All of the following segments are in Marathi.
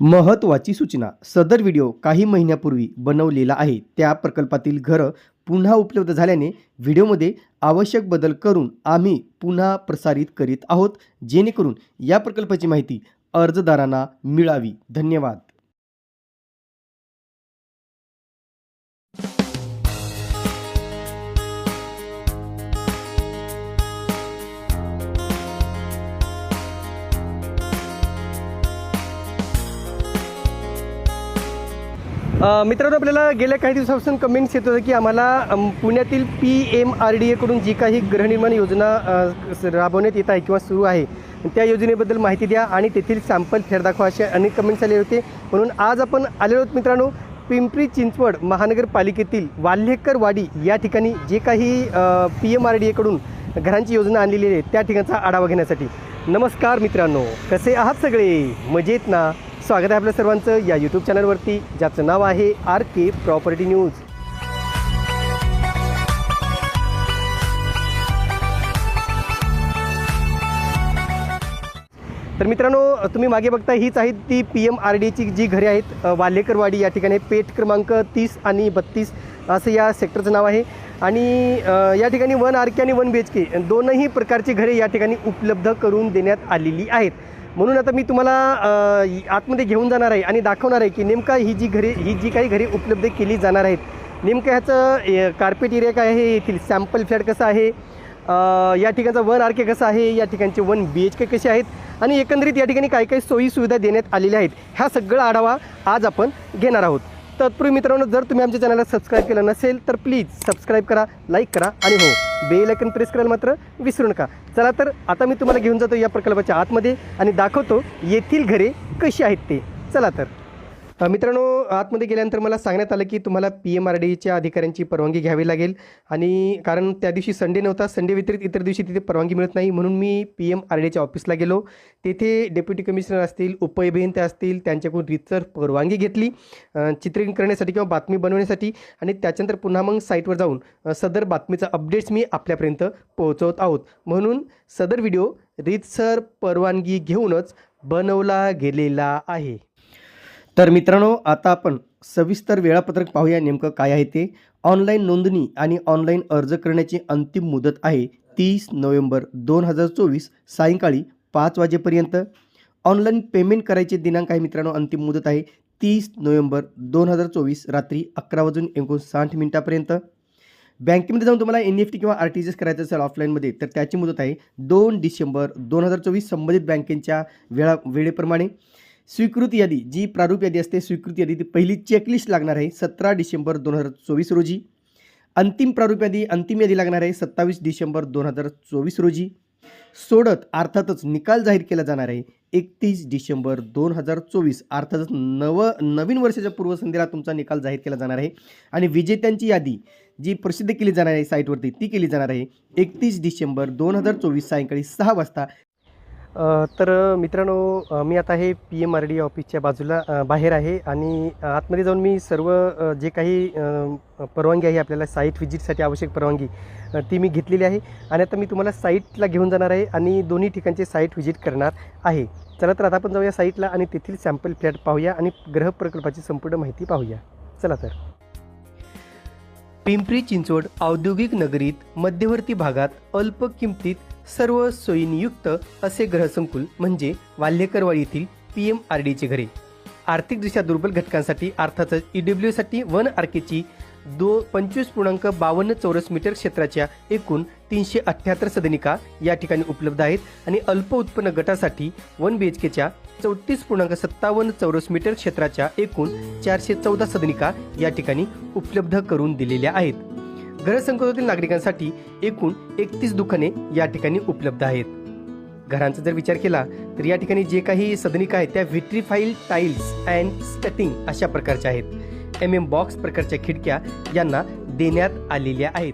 महत्त्वाची सूचना. सदर व्हिडिओ काही महिन्यापूर्वी बनवलेला आहे. त्या प्रकल्पातील घरं पुन्हा उपलब्ध झाल्याने व्हिडिओमध्ये आवश्यक बदल करून आम्ही पुन्हा प्रसारित करीत आहोत. जेणेकरून या प्रकल्पाची माहिती अर्जदारांना मिळावी. धन्यवाद. मित्रांनो आपल्याला गेल्या काही दिवसापासून कमेंट्स येत होतं की आम्हाला पुण्यातील पी एम आर डी एकडून जी काही गृहनिर्माण योजना राबवण्यात येत आहे किंवा सुरू आहे त्या योजनेबद्दल माहिती द्या आणि तेथील सॅम्पल फेर दाखवा असे अनेक कमेंट्स आले होते. म्हणून आज आपण आलेलो आहोत मित्रांनो पिंपरी चिंचवड महानगरपालिकेतील वाल्हेकर वाडी या ठिकाणी जे काही पी एम आर डी एकडून घरांची योजना आणलेली आहे त्या ठिकाणचा आढावा घेण्यासाठी. नमस्कार मित्रांनो कसे आहात सगळे? मजेत ना? स्वागत आहे आपल्या सर्वांचं या यूट्यूब चॅनलवरती ज्याचं नाव आहे आर के प्रॉपर्टी न्यूज. तर मित्रांनो तुम्ही मागे बघता हीच आहेत ती पी एम आर डीची जी घरे आहेत वालेकरवाडी वाल्हेकरवाडी या ठिकाणी पेठ क्रमांक तीस आणि बत्तीस असं या सेक्टरचं नाव आहे. आणि या ठिकाणी वन आर के आणि वन बी एच के दोनही प्रकारची घरे या ठिकाणी उपलब्ध करून देण्यात आलेली आहेत. म्हणून आता मी तुम्हाला आतमध्ये घेऊन जाणार आहे आणि दाखवणार आहे की नेमका ही जी घरे ही जी काही घरे उपलब्ध केली जाणार आहेत नेमकं ह्याचं कार्पेट एरिया काय आहे येथील सॅम्पल फ्लॅट कसं आहे या ठिकाणचा वन आर के कसं आहे या ठिकाणचे वन बी एच के कसे आहेत आणि एकंदरीत या ठिकाणी काय काय सोयी सुविधा देण्यात आलेल्या आहेत ह्या सगळा आढावा आज आपण घेणार आहोत. तत्पूर्वी मित्रांनो जर तुम्ही आमच्या चॅनलला सबस्क्राईब केलं नसेल तर प्लीज सबस्क्राईब करा लाईक करा आणि हो बेल आयकन प्रेस करायला मात्र विसरू नका. चला तर आता मी तुम्हाला घेऊन जातो या प्रकल्पाच्या आतमध्ये आणि दाखवतो येथील घरे कशी आहेत ते. चला तर. मित्रांनो आतमध्ये गेल्यानंतर मला सांगण्यात आलं की तुम्हाला पी एम आर डीच्या अधिकाऱ्यांची परवानगी घ्यावी लागेल. आणि कारण त्या दिवशी संडे नव्हता संडे व्यतिरिक्त इतर दिवशी तिथे परवानगी मिळत नाही. म्हणून मी पी एम आर डीच्या ऑफिसला गेलो. तेथे डेप्युटी कमिशनर असतील उपअभियंते असतील त्यांच्याकडून रितसर परवानगी घेतली चित्रीकरण करण्यासाठी किंवा बातमी बनवण्यासाठी. आणि त्याच्यानंतर पुन्हा मग साईटवर जाऊन सदर बातमीचा अपडेट्स मी आपल्यापर्यंत पोहोचवत आहोत. म्हणून सदर व्हिडिओ रितसर परवानगी घेऊनच बनवला गेलेला आहे. तर मित्रांनो आता आपण सविस्तर वेळापत्रक पाहूया नेमकं काय आहे ते. ऑनलाईन नोंदणी आणि ऑनलाईन अर्ज करण्याची अंतिम मुदत आहे तीस नोव्हेंबर दोन हजार चोवीस सायंकाळी पाच वाजेपर्यंत. ऑनलाईन पेमेंट करायचे दिनांक आहे मित्रांनो अंतिम मुदत आहे तीस नोव्हेंबर दोन हजार चोवीस रात्री अकरा वाजून एकोणसाठ मिनिटापर्यंत. बँकेमध्ये जाऊन तुम्हाला एन एफ टी किंवा आर टी जी एस करायचं असेल ऑफलाईनमध्ये तर त्याची मुदत आहे दोन डिसेंबर दोन हजार चोवीस संबंधित बँकेच्या वेळा वेळेप्रमाणे. स्वीकृत यादी जी प्रारूप यादी असते स्वीकृत यादी ती पहिली चेकलिस्ट लागणार आहे सतरा डिसेंबर दोन हजार चोवीस रोजी. अंतिम प्रारूप यादी अंतिम यादी लागणार आहे सत्तावीस डिसेंबर दोन हजार चोवीस रोजी. सोडत अर्थातच निकाल जाहीर केला जाणार आहे एकतीस डिसेंबर दोन हजार चोवीस अर्थातच नव नवीन वर्षाच्या पूर्वसंध्येला तुमचा निकाल जाहीर केला जाणार आहे. आणि विजेत्यांची यादी जी प्रसिद्ध केली जाणार आहे साईटवरती ती केली जाणार आहे एकतीस डिसेंबर दोन हजार चोवीस सायंकाळी सहा वाजता. तर मित्रांनो मी आता हे पी एम आर डी ऑफिसच्या बाजूला बाहेर आहे आणि आतमध्ये जाऊन मी सर्व जे काही परवानगी आहे आपल्याला साईट व्हिजिटसाठी आवश्यक परवानगी ती मी घेतलेली आहे. आणि आता मी तुम्हाला साईटला घेऊन जाणार आहे आणि दोन्ही ठिकाणचे साईट व्हिजिट करणार आहे. चला तर आता आपण जाऊया साईटला आणि तेथील सॅम्पल फ्लॅट पाहूया आणि ग्रह प्रकल्पाची संपूर्ण माहिती पाहूया. चला तर. पिंपरी चिंचवड औद्योगिक नगरीत मध्यवर्ती भागात अल्प किमतीत सर्व सोयीनियुक्त असे ग्रहसंकुल म्हणजे वाल्हेकरवाडी येथील पी एम आर डीचे घरे आर्थिकदृष्ट्या दुर्बल घटकांसाठी अर्थातच ई डब्ल्यूसाठी वन आर्केची दो पंचवीस पूर्णांक बावन्न चौरस मीटर क्षेत्राच्या एकूण तीनशे अठ्ठ्याहत्तर सदनिका या ठिकाणी उपलब्ध आहेत आणि अल्प उत्पन्न गटासाठी वन बी एच केच्या चौतीस पूर्णांक सत्तावन्न चौरस मीटर क्षेत्राच्या एकूण चारशे चौदा सदनिका या ठिकाणी उपलब्ध करून दिलेल्या आहेत. घरसंकुलातील नागरिकांसाठी एकूण एकतीस दुकाने या ठिकाणी उपलब्ध आहेत. घरांचा जर विचार केला तर या ठिकाणी जे काही सदनिका आहेत त्या व्हिट्रीफाईल टाईल्स अँड स्टटिंग अशा प्रकारच्या आहेत. एम एम बॉक्स प्रकारच्या खिडक्या यांना देण्यात आलेल्या आहेत.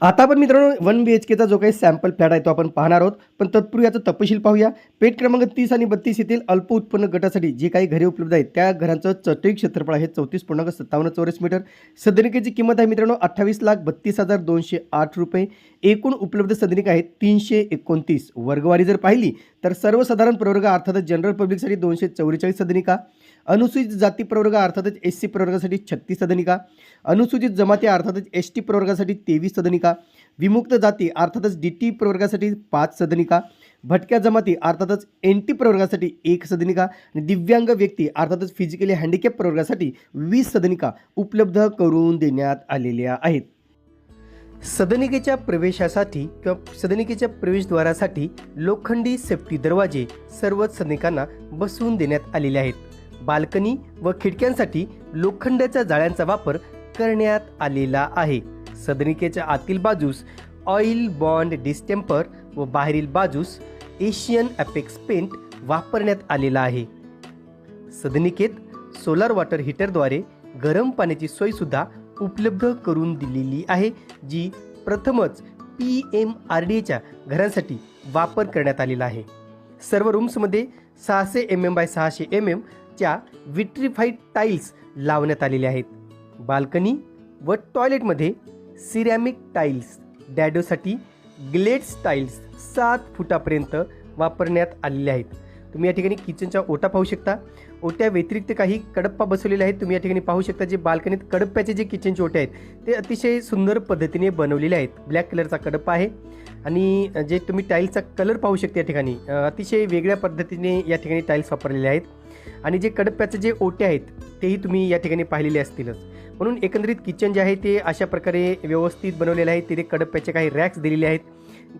आता आपण मित्रांनो वन बी एच केचा जो काही सॅम्पल फ्लॅट आहे तो आपण पाहणार आहोत. पण तत्पूर्वी याचा तपशील पाहूया. पेट क्रमांक तीस आणि बत्तीस येथील अल्प उत्पन्न गटासाठी जे काही घरे उपलब्ध आहेत त्या घरांचं चटई क्षेत्रफळ आहे चौतीस पूर्णांक सत्तावन्न चौरस मीटर. सदनिकेची किंमत आहे मित्रांनो अठ्ठावीस लाख बत्तीस हजार दोनशे आठ रुपये. एकूण उपलब्ध सदनिका आहेत तीनशे एकोणतीस. वर्गवारी जर पाहिली तर सर्वसाधारण प्रवर्ग अर्थातच जनरल पब्लिकसाठी दोनशे चौवेचाळीस सदनिका. अनुसूचित जाती प्रवर्ग अर्थातच एस सी प्रवर्गासाठी छत्तीस सदनिका. अनुसूचित जमाती अर्थातच एस टी प्रवर्गासाठी तेवीस सदनिका. विमुक्त जाती अर्थातच डी टी प्रवर्गासाठी पाच सदनिका भटक्या जमाती अर्थातच एन टी प्रवर्गासाठी एक सदनिका आणि दिव्यांग व्यक्ती अर्थातच फिजिकली हँडिकॅप प्रवर्गासाठी वीस सदनिका उपलब्ध करून देण्यात आलेल्या आहेत. सदनिकेच्या प्रवेशासाठी किंवा सदनिकेच्या प्रवेशद्वारासाठी लोखंडी सेफ्टी दरवाजे सर्वच सदनिकांना बसवून देण्यात आलेले आहेत. बाल्कनी व खिडक्यांसाठी लोखंडाच्या जाळ्यांचा वापर करण्यात आलेला आहे. सदनिकेच्या आतील बाजूस ऑइल बॉन्ड डिस्टेम्पर व बाहेरील बाजूस एशियन अपेक्स पेंट वापरण्यात आलेला आहे. सदनिकेत सोलार वॉटर हीटरद्वारे गरम पाण्याची सोयसुद्धा उपलब्ध करून दिलेली आहे जी प्रथमच पी एम आर डी एच्या घरांसाठी वापर करण्यात आलेला आहे. सर्व रूम्समध्ये सहाशे एम एम बाय सहाशे एम एमच्या विट्रीफाईड टाईल्स लावण्यात आलेल्या आहेत. बाल्कनी व टॉयलेटमध्ये सिरॅमिक टाईल्स डॅडोसाठी ग्लेड्स टाईल्स सात फुटापर्यंत वापरण्यात आलेले आहेत. तुम्ही या ठिकाणी किचनच्या ओटा पाहू शकता. ओट्या व्यतिरिक्त काही कडप्पा बसवलेले आहेत. तुम्ही या ठिकाणी पाहू शकता जे बाल्कनीत कडप्प्याचे जे किचनचे ओटे आहेत ते अतिशय सुंदर पद्धतीने बनवलेले आहेत. ब्लॅक कलरचा कडप्पा आहे. आणि जे तुम्ही टाईल्सचा कलर पाहू शकता या ठिकाणी अतिशय वेगळ्या पद्धतीने या ठिकाणी टाईल्स वापरलेले आहेत. आणि जे कडप्प्याचे जे ओटे आहेत तेही तुम्ही या ठिकाणी पाहिलेले असतीलच. म्हणून एकंदरीत किचन जे आहे ते अशा प्रकारे व्यवस्थित बनवलेलं आहे. तिथे कडप्प्याचे काही रॅक्स दिलेले आहेत.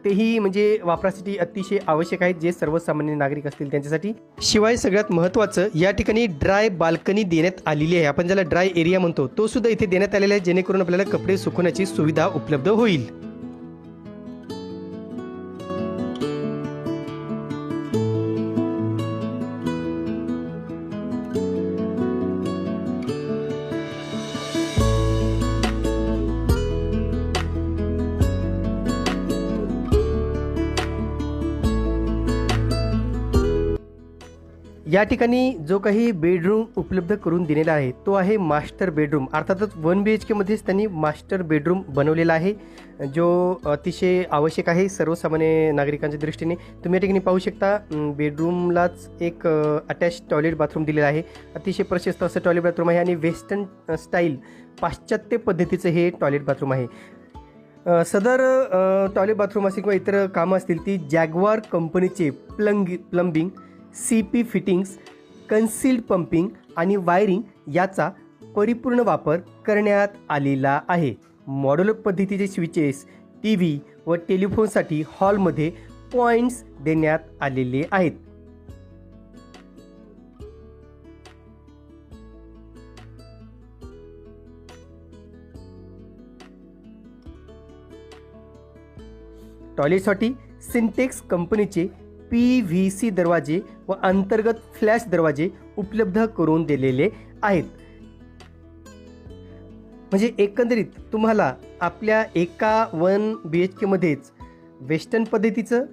तेही म्हणजे वापरासाठी अतिशय आवश्यक आहेत जे सर्वसामान्य नागरिक असतील त्यांच्यासाठी. शिवाय सगळ्यात महत्त्वाचं या ठिकाणी ड्राय बाल्कनी देण्यात आलेली आहे. आपण ज्याला ड्राय एरिया म्हणतो तो सुद्धा इथे देण्यात आलेला आहे जेणेकरून आपल्याला कपडे सुकवण्याची सुविधा उपलब्ध होईल. या ठिकाणी जो काही बेडरूम उपलब्ध करून दिलेला आहे तो आहे मास्टर बेडरूम अर्थातच वन बी एच केमध्येच त्यांनी मास्टर बेडरूम बनवलेला आहे जो अतिशय आवश्यक आहे सर्वसामान्य नागरिकांच्या दृष्टीने. तुम्ही या ठिकाणी पाहू शकता बेडरूमलाच एक अटॅच टॉयलेट बाथरूम दिलेला आहे. अतिशय प्रशस्त असं टॉयलेट बाथरूम आहे आणि वेस्टर्न स्टाईल पाश्चात्य पद्धतीचं हे टॉयलेट बाथरूम आहे. सदर टॉयलेट बाथरूम असेल किंवा इतर कामं असतील ती जॅगवार कंपनीचे plunge plumbing C P fittings concealed pumping आणि वायरिंग याचा परिपूर्ण वापर करण्यात आलेला आहे. मॉड्युलर पद्धतीचे स्विचेस टी व्ही व टेलिफोनसाठी हॉलमध्ये पॉईंट्स देण्यात आलेले आहेत. टॉयलेटसाठी सिंटेक्स कंपनीचे पी व्ही सी दरवाजे व अंतर्गत फ्लॅश दरवाजे उपलब्ध करून दिलेले आहेत. म्हणजे एकंदरीत तुम्हाला आपल्या एका वन बी एच केमध्येच वेस्टर्न पद्धतीचं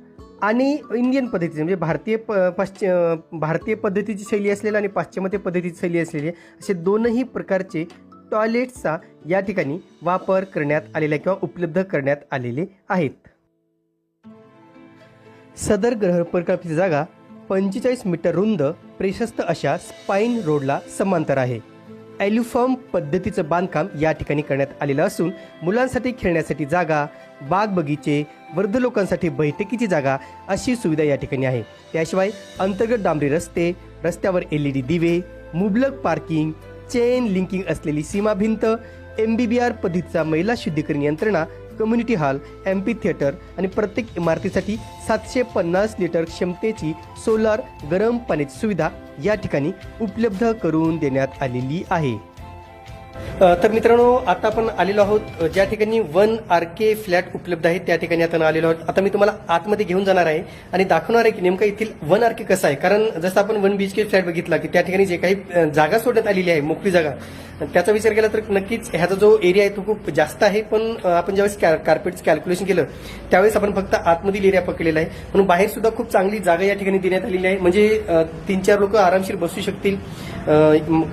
आणि इंडियन पद्धतीचं म्हणजे भारतीय प पाश्च भारतीय पद्धतीची शैली असलेली आणि पाश्चिमात्य पद्धतीची शैली असलेली असे दोनही प्रकारचे टॉयलेट्सचा या ठिकाणी वापर करण्यात आलेला आहे किंवा उपलब्ध करण्यात आलेले आहेत. सदर ग्रह प्रकल्पाची जागा पंचेचाळीस मीटर रुंद प्रशस्त अशा स्पाईन रोडला समांतर आहे. ॲल्युफॉर्म पद्धतीचं बांधकाम या ठिकाणी करण्यात आलेलं असून मुलांसाठी खेळण्यासाठी जागा बाग बगीचे वृद्ध लोकांसाठी बैठकीची जागा अशी सुविधा या ठिकाणी आहे. त्याशिवाय अंतर्गत डांबरी रस्ते रस्त्यावर एल ई डी दिवे मुबलक पार्किंग चेन लिंकिंग असलेली सीमा भिंत एम बी बी आर पद्धतीचा महिला शुद्धीकरण यंत्रणा कम्युनिटी हॉल एम्पी थिएटर आणि प्रत्येक इमारतीसाठी सातशे पन्नास लिटर क्षमतेची सोलार गरम पाण्याची सुविधा या ठिकाणी उपलब्ध करून देण्यात आलेली आहे. तर मित्रांनो आता आपण आलेलो आहोत ज्या ठिकाणी वन आर के फ्लॅट उपलब्ध आहेत त्या ठिकाणी आता आलेलो आहोत. आता मी तुम्हाला आतमध्ये घेऊन जाणार आहे आणि दाखवणार आहे की नेमकं येथील वन आर के कसं आहे. कारण जसं आपण वन बी के फ्लॅट बघितला की त्या ठिकाणी जे काही जागा सोडण्यात आलेली आहे मोकळी जागा त्याचा विचार केला तर नक्कीच ह्याचा जो एरिया आहे तो खूप जास्त आहे. पण आपण ज्यावेळेस कार्पेटचं कॅल्क्युलेशन केलं त्यावेळेस आपण फक्त आतमधील एरिया पकडलेला आहे. म्हणून बाहेर सुद्धा खूप चांगली जागा या ठिकाणी देण्यात आलेली आहे. म्हणजे तीन चार लोक आरामशीर बसू शकतील.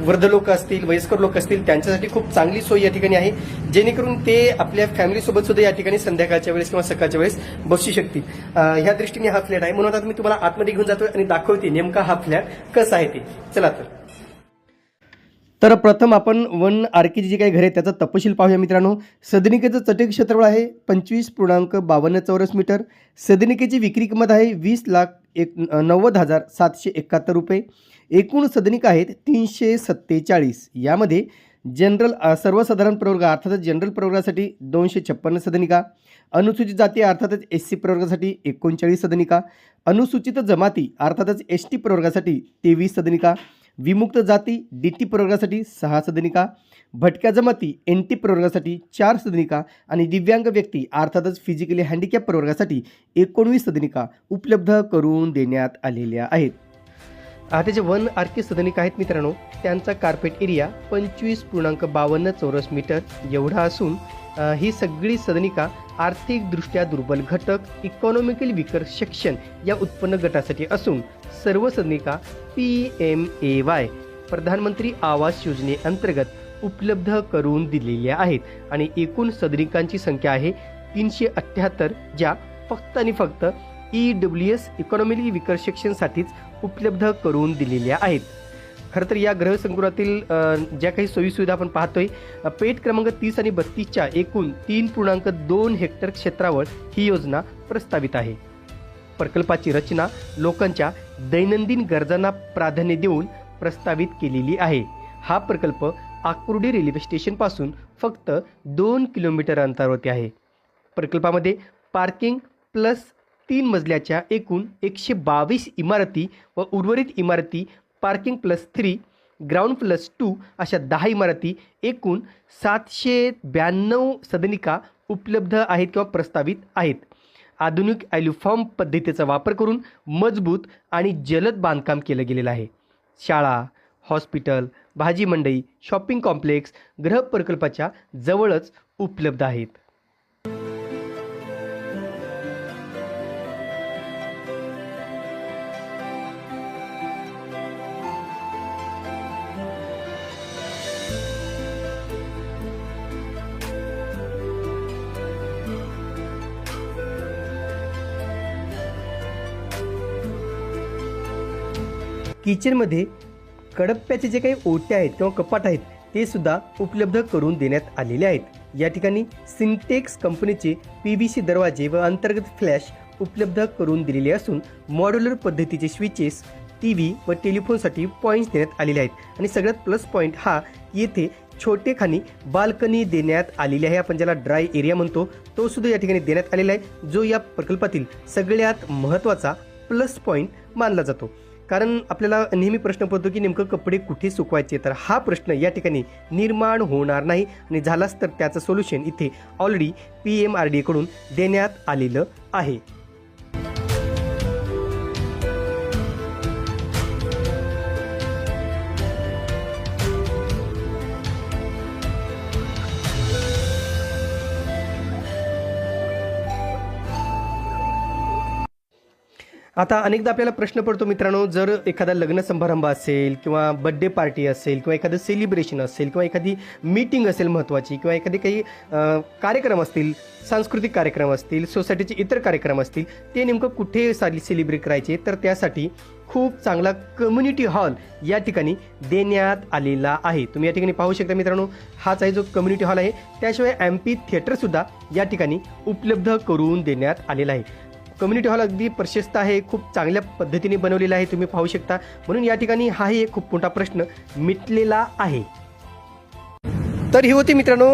वृद्ध लोक असतील वयस्कर लोक असतील त्यांच्या त्यांच्यासाठी खूप चांगली सोय या ठिकाणी आहे. जेणेकरून ते आपल्या फॅमिलीसोबत सुद्धा या ठिकाणी संध्याकाळच्या वेळेस किंवा सकाळच्या वेळेस बसू शकतील. ह्या दृष्टीने हा फ्लॅट आहे. म्हणून आता मी तुम्हाला आतमध्ये घेऊन जातो आणि दाखवते नेमका हा फ्लॅट कसा आहे ते. चला तर. तर प्रथम आपण वन आरकेची जी काही घरे त्याचा तपशील पाहूया मित्रांनो. सदनिकेचं चटक क्षेत्रफळ आहे पंचवीस पूर्णांक बावन्न चौरस मीटर. सदनिकेची विक्री किंमत आहे वीस लाख एक नव्वद हजार सातशे एकाहत्तर रुपये. एकूण सदनिका आहेत तीनशे सत्तेचाळीस. यामध्ये जनरल सर्वसाधारण प्रवर्ग अर्थातच जनरल प्रवर्गासाठी दोनशे छप्पन्न सदनिका अनुसूचित जाती अर्थातच एस सी प्रवर्गासाठी एकोणचाळीस सदनिका अनुसूचित जमाती अर्थातच एस टी प्रवर्गासाठी तेवीस सदनिका विमुक्त जाती डी टी प्रवर्गासाठी सहा सदनिका भटक्या जमाती एन टी प्रवर्गासाठी चार सदनिका आणि दिव्यांग व्यक्ती अर्थातच फिजिकली हँडिकॅप प्रवर्गासाठी एकोणवीस सदनिका उपलब्ध करून देण्यात आलेल्या आहेत. आता जे वन आर के आहेत मित्रांनो. त्यांचा कार्पेट एरिया पंचवीस पूर्णांक बावन्न चौरस मीटर एवढा असून ही सगळी सदनिका आर्थिकदृष्ट्या दुर्बल घटक इकॉनॉमिकल विकर सेक्शन या उत्पन्न गटासाठी असून सर्व सदनिका P M A Y Pradhan Mantri Awas योजनेअंतर्गत उपलब्ध करून दिलेल्या आहेत. आणि एकूण सदनिकांची संख्या आहे तीनशे अठ्ठ्याहत्तर ज्या फक्त आणि फक्त E W S economically weaker सेक्शनसाठीच उपलब्ध करून दिलेल्या आहेत. खरं तर या ग्रहसंकुलातील ज्या काही सोयीसुविधा आपण पाहतोय पेट क्रमांक तीस आणि बत्तीसच्या एकूण तीन पूर्णांक दोन हेक्टर क्षेत्रावर ही योजना प्रस्तावित आहे. प्रकल्पाची रचना लोकांच्या दैनंदिन गरजांना प्राधान्य देऊन प्रस्तावित केलेली आहे. हा प्रकल्प आकुर्डी रेल्वे स्टेशनपासून फक्त दोन किलोमीटर अंतरावरती आहे. प्रकल्पामध्ये पार्किंग प्लस तीन मजल्याच्या एकूण एकशे बावीस इमारती व उर्वरित इमारती parking plus three ground plus two अशा दहा इमारती एकूण सातशे ब्याण्णव सदनिका उपलब्ध आहेत किंवा प्रस्तावित आहेत. आधुनिक ॲल्युफॉर्म पद्धतीचा वापर करून मजबूत आणि जलद बांधकाम केलं गेलेलं आहे. शाळा हॉस्पिटल भाजी मंडई शॉपिंग कॉम्प्लेक्स गृहप्रकल्पाच्या जवळच उपलब्ध आहेत. किचनमध्ये कडप्प्याचे जे काही ओटे आहेत किंवा कपाट आहेत ते सुद्धा उपलब्ध करून देण्यात आलेले आहेत. या ठिकाणी सिंटेक्स कंपनीचे पी व्ही सी दरवाजे व अंतर्गत फ्लॅश उपलब्ध करून दिलेले असून मॉड्युलर पद्धतीचे स्विचेस टी व्ही व टेलिफोनसाठी पॉईंट्स देण्यात आलेले आहेत. आणि सगळ्यात प्लस पॉईंट हा येथे छोटे खाणी बाल्कनी देण्यात आलेली आहे. आपण ज्याला ड्राय एरिया म्हणतो तो सुद्धा या ठिकाणी देण्यात आलेला आहे जो या प्रकल्पातील सगळ्यात महत्त्वाचा प्लस पॉईंट मानला जातो. कारण आपल्याला नेहमी प्रश्न पडतो की नेमकं कपडे कुठे सुकवायचे? तर हा प्रश्न या ठिकाणी निर्माण होणार नाही आणि झालाच तर त्याचं सोल्युशन इथे ऑलरेडी पी एम आर डीकडून देण्यात आलेलं आहे. आता अनेकदा आपल्याला प्रश्न पडतो मित्रांनो जर एखादा लग्न समारंभ असेल किंवा बड्डे पार्टी असेल किंवा एखादं सेलिब्रेशन असेल किंवा एखादी मीटिंग असेल महत्त्वाची किंवा एखादी काही कार्यक्रम असतील सांस्कृतिक कार्यक्रम असतील सोसायटीचे इतर कार्यक्रम असतील ते नेमकं कुठे साली सेलिब्रेट करायचे? तर त्यासाठी खूप चांगला कम्युनिटी हॉल या ठिकाणी देण्यात आलेला आहे. तुम्ही या ठिकाणी पाहू शकता मित्रांनो हाच आहे जो कम्युनिटी हॉल आहे. त्याशिवाय एम पी थिएटरसुद्धा या ठिकाणी उपलब्ध करून देण्यात आलेला आहे. कम्युनिटी हॉल अगदी प्रशस्त आहे खूप चांगल्या पद्धतीने बनवलेला आहे तुम्ही पाहू शकता. म्हणून या ठिकाणी हाही एक खूप मोठा प्रश्न मिटलेला आहे. तर ही होती मित्रांनो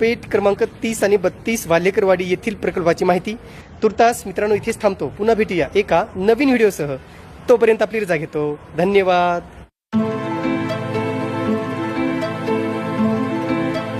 पेट पेठ क्रमांक तीस आणि बत्तीस वाल्हेकरवाडी येथील प्रकल्पाची माहिती. तुर्तास मित्रांनो इथेच थांबतो. पुन्हा भेटूया एका नवीन व्हिडिओसह. तोपर्यंत आपली रजा घेतो. धन्यवाद.